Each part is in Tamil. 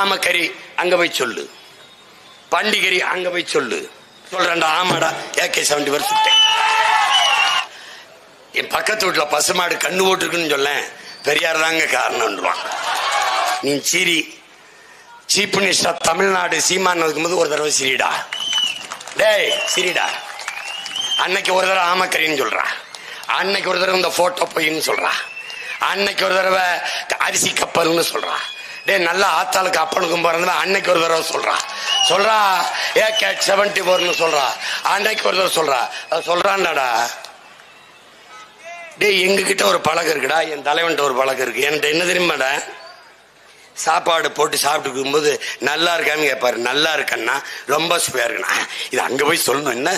ஆமக்கறி அங்க போய் சொல்லு. பண்டிகரி அங்க போய் சொல்லு. சொல்றேன்டா ஆமாடா ஏகே செவன்டி வருஷம் என் பக்கத்து வீட்டுல பசுமாடு கண்ணு போட்டுருக்குன்னு சொல்லேன் பெரியார் தாங்க காரணம்ன்றான் நீ சிரி சீப் மினிஸ்டர் தமிழ்நாடு சீமான் இருக்கும்போது ஒரு தடவை சிரிடா டேய் சிரிடா அன்னைக்கு ஒரு தடவை ஆமக்கறின்னு சொல்றா. அன்னைக்கு ஒரு தடவை இந்த போட்டோ பொய்ன்னு சொல்றா. அன்னைக்கு ஒரு தடவை அரிசி கப்பல்னு சொல்றா. டேய் நல்லா ஆத்தாளுக்கு அப்பனுக்கும் பிறந்தா அன்னைக்கு ஒரு தடவை சொல்றா. சொல்றா ஏ கேட் செவன்டி ஃபோர்னு சொல்றா. அன்னைக்கு ஒரு தடவை சொல்றா. அது சொல்றான்டாடா டேய் எங்ககிட்ட ஒரு பழக்கம் இருக்குடா. என் தலைவன்ட்ட ஒரு பழக்கம் இருக்கு. என்கிட்ட என்ன தெரியுமாடா? சாப்பாடு போட்டு சாப்பிட்டு இருக்கும்போது நல்லா இருக்கான்னு கேட்பாரு நல்லா இருக்கன்னா ரொம்ப சுவையா இருக்குண்ணா இது அங்க போய் சொல்லணும் என்ன?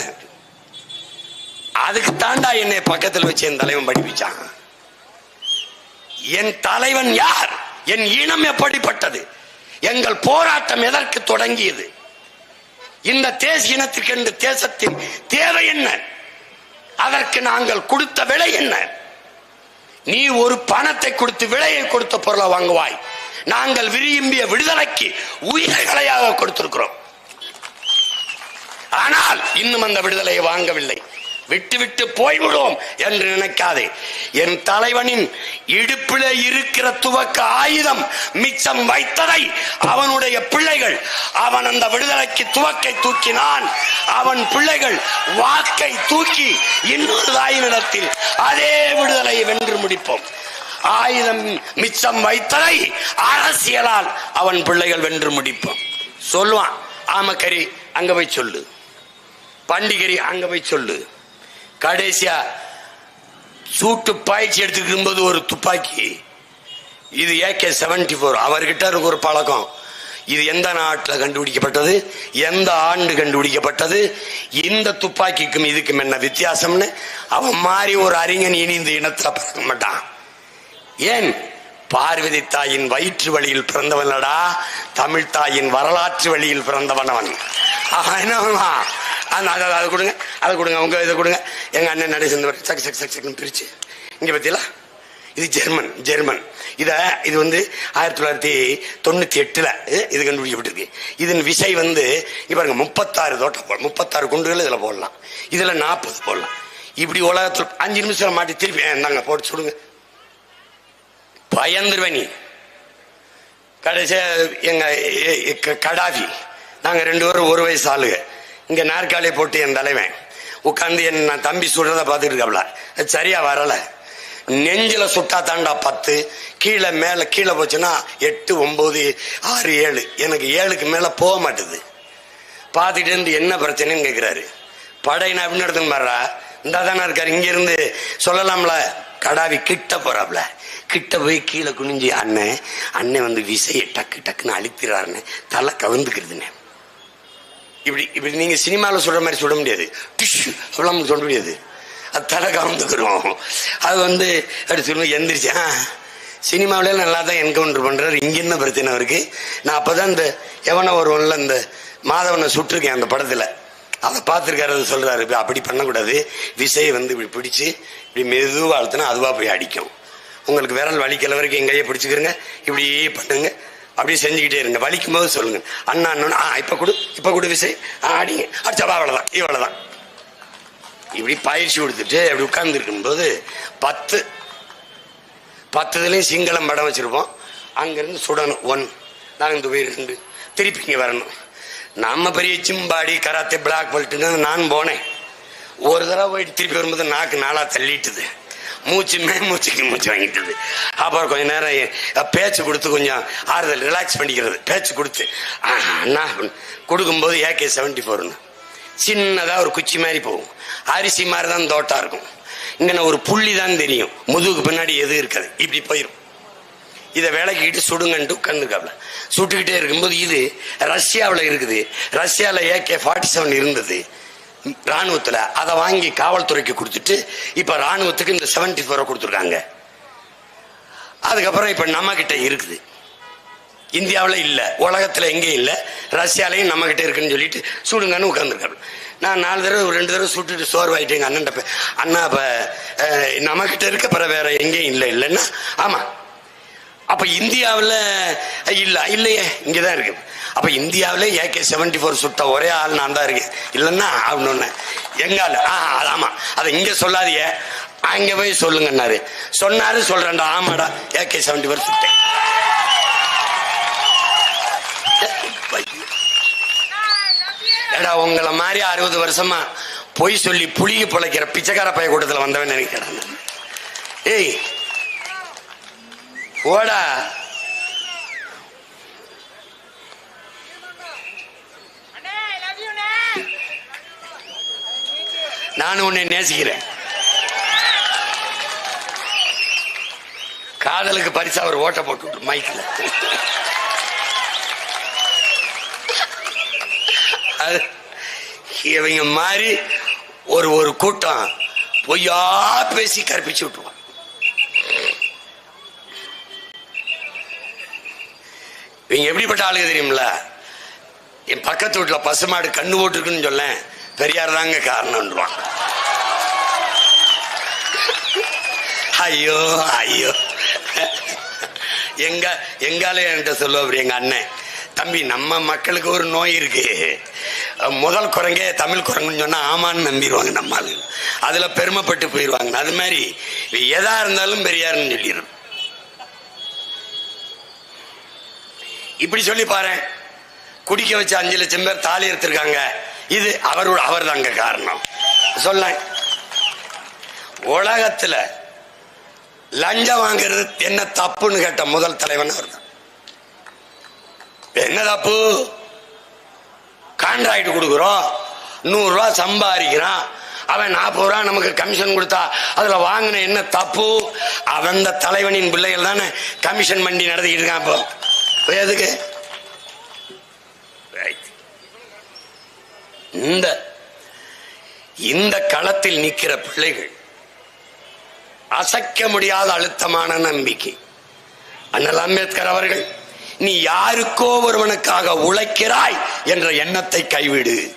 அதுக்கு தாண்டா என்னை பக்கத்தில் வச்சு என் தலைவன் படிப்பிச்சான். என் தலைவன் யார்? என் இனம் எப்படிப்பட்டது? எங்கள் போராட்டம் எதற்கு தொடங்கியது? இந்த தேச இனத்திற்கு என்று தேசத்தின் தேவை என்ன? அதற்கு நாங்கள் கொடுத்த விலை என்ன? நீ ஒரு பணத்தை கொடுத்து விலையை கொடுத்த பொருளை வாங்குவாய். நாங்கள் விரும்பிய விடுதலைக்கு உயிர்களையாக கொடுத்திருக்கிறோம். ஆனால் இன்னும் அந்த விடுதலையை வாங்கவில்லை. விட்டுவிட்டு போய்விடுவோம் என்று நினைக்காதே. என் தலைவனின் இடுப்பிலே இருக்கிற துவக்க ஆயுதம் மிச்சம் வைத்ததை அவனுடைய பிள்ளைகள் அவன் அந்த விடுதலைக்கு துவக்கை தூக்கினான். அவன் பிள்ளைகள் வாக்கை தூக்கி இன்னொரு தாயினிடத்தில் அதே விடுதலையை வென்று முடிப்போம். ஆயுதம் மிச்சம் வைத்ததை அரசியலால் அவன் பிள்ளைகள் வென்று முடிப்போம். சொல்லுவான் ஆமக்கரி அங்க போய் சொல்லு. பண்டிகரி அங்க போய் சொல்லு. கடைசியா சூட்டு பாய்ச்சி எடுத்துக்கும் போது ஒரு துப்பாக்கி. இது ஏகே செவன்டி போர் அவர்கிட்ட இருக்கு ஒரு பழக்கம். இது எந்த நாட்டில் கண்டுபிடிக்கப்பட்டது? எந்த ஆண்டு கண்டுபிடிக்கப்பட்டது? இந்த துப்பாக்கிக்கும் இதுக்கும் என்ன வித்தியாசம்னு? அவன் மாதிரி ஒரு அறிஞன் இனி இந்த இனத்தில் பிறக்க மாட்டான். ஏன்? பார்வதி தாயின் வயிற்று வழியில் பிறந்தவனடா தமிழ் தாயின் வரலாற்று வழியில் பிறந்தவன் அவன். என்ன அந்த அதை அதை கொடுங்க. அதை கொடுங்க. அவங்க இதை கொடுங்க. எங்கள் அண்ணன் நடை சேர்ந்தவர் சக் சக் சக் சக்னு பிரித்து இங்கே பத்தியலா இது ஜெர்மன் ஜெர்மன். இதை இது வந்து ஆயிரத்தி தொள்ளாயிரத்தி தொண்ணூற்றி எட்டில் இது கண்டுபிடிக்கப்பட்டிருக்கு. இதன் விசை வந்து இப்போ பாருங்க முப்பத்தாறு தோட்டம் போடலாம் முப்பத்தாறு குண்டுகள் இதில் போடலாம். இதில் நாற்பது போடலாம். இப்படி உலகத்தில் அஞ்சு நிமிஷம் மாட்டி திருப்பி நாங்கள் போட்டு சுடுங்க. பயந்துருவேன் நீ. கடைசியாக எங்கள் கடாஃபி நாங்கள் க- ரெண்டு பேரும் ஒரு வயசு ஆளுங்க. இங்க நாற்காலியை போட்டு என் தலைவன் உட்காந்து என் நான் தம்பி சுடுறத பார்த்துட்டு இருக்காப்ல. அது சரியா வரல. நெஞ்சில சுட்டா தாண்டா பத்து கீழே மேல கீழே போச்சுன்னா எட்டு ஒன்பது ஆறு ஏழு. எனக்கு ஏழுக்கு மேல போக மாட்டுது. பார்த்துட்டு இருந்து என்ன பிரச்சனைன்னு கேட்கிறாரு படையினா நான் எப்படி நடத்துன்னு பாடுறா இந்தா தானே இருக்காரு. இங்க இருந்து சொல்லலாம்ல. கடாவி கிட்ட போறாப்ல. கிட்ட போய் கீழே குனிஞ்சு அண்ணன் அண்ணன் வந்து விசையை டக்கு டக்குன்னு அழுத்திடுறாருன்னு தலை கவுந்துக்கிறதுன்னு இப்படி இப்படி நீங்க சினிமாவில் சொல்ற மாதிரி சொல்ல முடியாது. டிஷ்யூ அவ்வளோ சொல்ல முடியாது. அது தலை கவுந்துக்கிறோம் அது வந்து அப்படி சொல்லுவோம் எந்திரிச்சு ஆ சினிமாவில நல்லா தான் என்கவுண்டர் பண்றாரு. இங்க என்ன பிரச்சனை அவருக்கு நான் அப்பதான் இந்த எவன ஒருவன்ல இந்த மாதவனை சுட்டிருக்கேன் அந்த படத்துல. அதை பார்த்துருக்காரு சொல்கிறாரு சொல்றாரு. அப்படி பண்ணக்கூடாது. விசையை வந்து இப்படி பிடிச்சு இப்படி மெதுவாக அழுத்தினா அதுவா போய் அடிக்கும். உங்களுக்கு விரல் வலிக்கல வரைக்கும் என் கையை இப்படியே இப்படி பண்ணுங்க. அப்படியே செஞ்சுக்கிட்டே இருங்க. வலிக்கும் போது சொல்லுங்க. அண்ணா அண்ணன் ஆ இப்ப கொடு. இப்ப கொடு விசை. ஆ அடிங்க. அடிச்சா அவ்வளவுதான். இவ்வளவுதான் இப்படி பயிற்சி கொடுத்துட்டு அப்படி உட்கார்ந்து போது பத்து பத்து சிங்களம் படம் வச்சிருப்போம். அங்கிருந்து சுடணும் ஒன். நாங்கள் இந்த போய் ரெண்டு திருப்பி இங்கே வரணும். நம்ம பெரிய சிம்பாடி கராத்தே பிளாக் பெல்ட்டுன்னு நான் போனேன். ஒரு தடவை போயிட்டு திருப்பி வரும்போது நாக்கு நாளாக தள்ளிட்டுது. மூச்சு மே மூச்சுக்கு மூச்சு வாங்கிட்டது அப்புறம் கொஞ்ச நேரம் பேச்சு கொடுத்து கொஞ்சம் ஆறுதல் ரிலாக்ஸ் பண்ணிக்கிறது. பேச்சு கொடுத்து ஆஹா, அண்ணா கொடுக்கும்போது ஏகே செவன்டி ஃபோர்னு சின்னதாக ஒரு குச்சி மாதிரி போகும். அரிசி மாதிரி தான் தோட்டா இருக்கும். இங்கே ஒரு புள்ளி தான் தெரியும். முதுகுக்கு பின்னாடி எது இருக்காது. இப்படி போயிடும் இதை விளக்கிட்டு சுடுங்கன்ட்டு உட்காந்துருக்காப்ல சுட்டுக்கிட்டே இருக்கும்போது இது ரஷ்யாவில் இருக்குது. ரஷ்யாவில் ஏகே ஃபார்ட்டி செவன் இருந்தது. ராணுவத்தில் அதை வாங்கி காவல்துறைக்கு கொடுத்துட்டு இப்போ ராணுவத்துக்கு இந்த செவன்டி ஃபோரை கொடுத்துருக்காங்க. அதுக்கப்புறம் இப்போ நம்மக்கிட்ட இருக்குது. இந்தியாவில் இல்லை உலகத்தில் எங்கேயும் இல்லை ரஷ்யாலையும் நம்மக்கிட்ட இருக்குன்னு சொல்லிட்டு சுடுங்கன்னு உட்காந்துருக்காரு நான் நாலு தடவை ஒரு ரெண்டு தடவை சுட்டுட்டு சோர்வாயிட்டு எங்கள் அண்ணன் அண்ணா இப்போ நம்மக்கிட்ட இருக்க பிற வேற எங்கேயும் இல்லை இல்லைன்னா ஆமாம் அப்போ இந்தியாவில் இல்லை இல்லையே இங்கே தான் இருக்குது அப்ப இந்தியாவில் ஏகே செவன்டி ஃபோர் சுட்ட ஒரே ஆள் நான் தான் இருக்கேன். இல்லைன்னா அப்படின்னு எங்கால ஆ அது ஆமா. அதை இங்க சொல்லாதியே அங்க போய் சொல்லுங்கன்னாரு. சொன்னாரு சொல்றேன்டா. ஆமாடா ஏகே செவன்டி ஃபோர் சுட்டேன். ஏடா உங்களை மாதிரி அறுபது வருஷமா பொய் சொல்லி புளிய பிழைக்கிற பிச்சைக்கார பைய கூட்டத்தில் வந்தவன் நினைக்கிறேன். ஏய் ஓடா அண்ணே ஐ லவ் யூ அண்ணே நானும் உன்னை நேசிக்கிறேன். காதலுக்கு பரிசா ஒரு ஓட்ட போட்டு மைக்கில். அது இவங்க மாதிரி ஒரு ஒரு கூட்டம் பொய்யா பேசி கற்பிச்சு விட்டுருவான். இவங்க எப்படிப்பட்ட ஆளுங்க தெரியுமில என் பக்கத்து வீட்டுல பசுமாடு கண்ணு போட்டுருக்குன்னு சொல்ல பெரியார் தாங்க காரணம்ன்றான் ஐயோ ஐயோ. எங்க எங்கால என்கிட்ட சொல்லுவார் எங்க அண்ணன். தம்பி நம்ம மக்களுக்கு ஒரு நோய் இருக்கு. முதல் குரங்கே தமிழ் குரங்குன்னு சொன்னா ஆமான்னு நம்பிடுவாங்க நம்ம ஆளு அதுல பெருமைப்பட்டு போயிடுவாங்க. அது மாதிரி எதா இருந்தாலும் பெரியாருன்னு சொல்லிடும் இப்படி சொல்லி பாரு. குடிக்க வச்ச அஞ்சு லட்சம் பேர் தாலி எடுத்திருக்காங்க. இது அவரோட அவர் தாங்க காரணம். சொல்ல உலகத்துல லஞ்சம் வாங்கிறது என்ன தப்புன்னு கேட்ட முதல் தலைவன் அவர். என்ன தப்பு? கான்ட்ராக்ட் கொடுக்குறோம். நூறு ரூபா சம்பாதிக்கிறான். அவன் நாற்பது ரூபா நமக்கு கமிஷன் கொடுத்தா அதுல வாங்கின என்ன தப்பு? அவன் அந்த தலைவனின் பிள்ளைகள் தானே கமிஷன் வண்டி நடத்திக்கிட்டு இருக்கான் இப்போ. எதுக்கு? இந்த இந்த களத்தில் நிற்கிற பிள்ளைகள் அசைக்க முடியாத அழுத்தமான நம்பிக்கை. அண்ணல் அம்பேத்கர் அவர்கள் நீ யாருக்கோ ஒருவனுக்காக உழைக்கிறாய் என்ற எண்ணத்தை கைவிடு.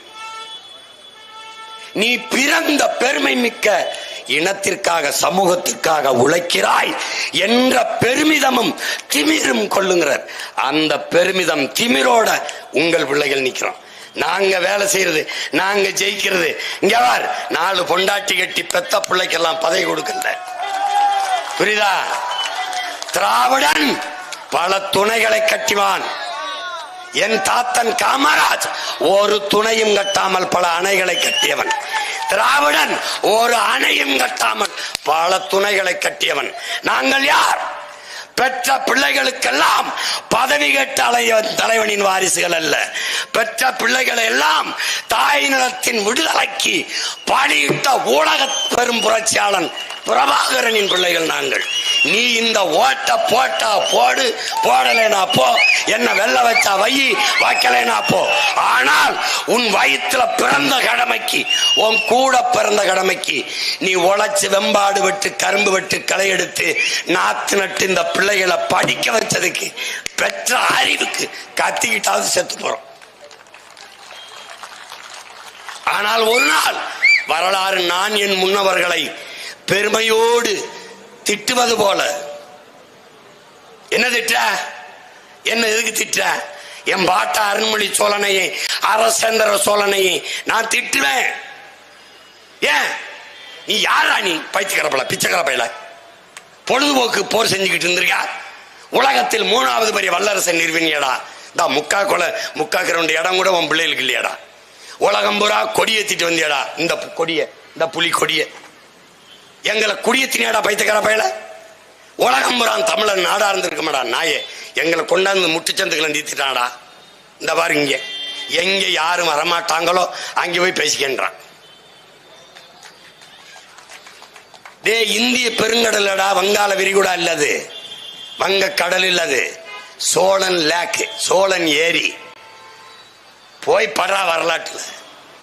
நீ பிறந்த பெருமை மிக்க இனத்திற்காக சமூகத்திற்காக உழைக்கிறாய் என்ற பெருமிதமும் திமிரும் கொள்ளுங்கிறார். அந்த பெருமிதம் திமிரோட உங்கள் பிள்ளைகள் நிற்கிறோம். நாங்க வேலை செய்யறது நாங்க ஜெயிக்கிறது. இங்க வார் நாலு பொண்டாட்டி கட்டி பெத்த பிள்ளைக்கெல்லாம் பதவி கொடுக்கல. புரியுதா? திராவிடன் பல துணைகளை கட்டிவான். என் தாத்தன் காமராஜ் ஒரு துணையும் கட்டாமல் பல அணைகளை கட்டியவன். திராவிடன் ஒரு அணையும் கட்டாமல் பல துணைகளை கட்டியவன். நாங்கள் யார்? பெற்ற பிள்ளைகளுக்கெல்லாம் பதவி கேட்ட அலைய- தலைவனின் வாரிசுகள் அல்ல. பெற்ற பிள்ளைகளை எல்லாம் தாய் நிலத்தின் விடுதலைக்கு பாடியிட்ட ஊடக பெரும் புரட்சியாளன் பிரபாகரனின் பிள்ளைகள் நாங்கள். நீ இந்த ஓட்ட போட்டா போடு போடலைனா போ என்ன வெள்ள வச்சா வை வைக்கலைனா போ. ஆனால் உன் வயிற்றுல பிறந்த கடமைக்கு உன் கூட பிறந்த கடமைக்கு நீ உழைச்சு வெம்பாடு விட்டு கரும்பு விட்டு களை எடுத்து நாத்து நட்டு இந்த பிள்ளைகளை படிக்க வச்சதுக்கு பெற்ற அறிவுக்கு கத்திக்கிட்டாவது செத்து போறோம். ஆனால் ஒரு நாள் வரலாறு நான் என் முன்னவர்களை பெருமையோடு திட்டுவது போல என்ன திட்ட? என்ன எதுக்கு திட்ட? என் பாட்டா அருண்மொழி சோழனையை அரசேந்திர சோழனையை நான் திட்டுவேன். ஏன்? நீ யாரா நீ? பைத்தியக்கரப்பல பிச்சைக்கரப்பையில பொழுதுபோக்கு போர் செஞ்சுக்கிட்டு இருந்திருக்கா? உலகத்தில் மூணாவது பெரிய வல்லரசை நிறுவனியடா இந்த முக்கா கொலை முக்கா கிரவுண்ட் இடம் கூட உன் பிள்ளைகளுக்கு இல்லையாடா. உலகம் பூரா கொடியேத்திட்டு வந்தியடா. இந்த கொடிய இந்த புலி கொடிய. எங்களை குடியத்தினியாடா பைத்தக்கார பயல? உலகம் பூரா தமிழன் நாடா இருந்திருக்குமாடா நாயே. எங்களை கொண்டாந்து முட்டுச்சந்துக்களை நீத்திட்டாடா இந்த பாருங்க எங்க யாரும் வரமாட்டாங்களோ அங்கே போய் பேசிக்கின்றான். டே இந்திய பெருங்கடலடா வங்காள விரிகுடா இல்லது. வங்க கடல் இல்லது. சோழன் லேக் சோழன் ஏரி. போய் படுறா வரலாற்றுல.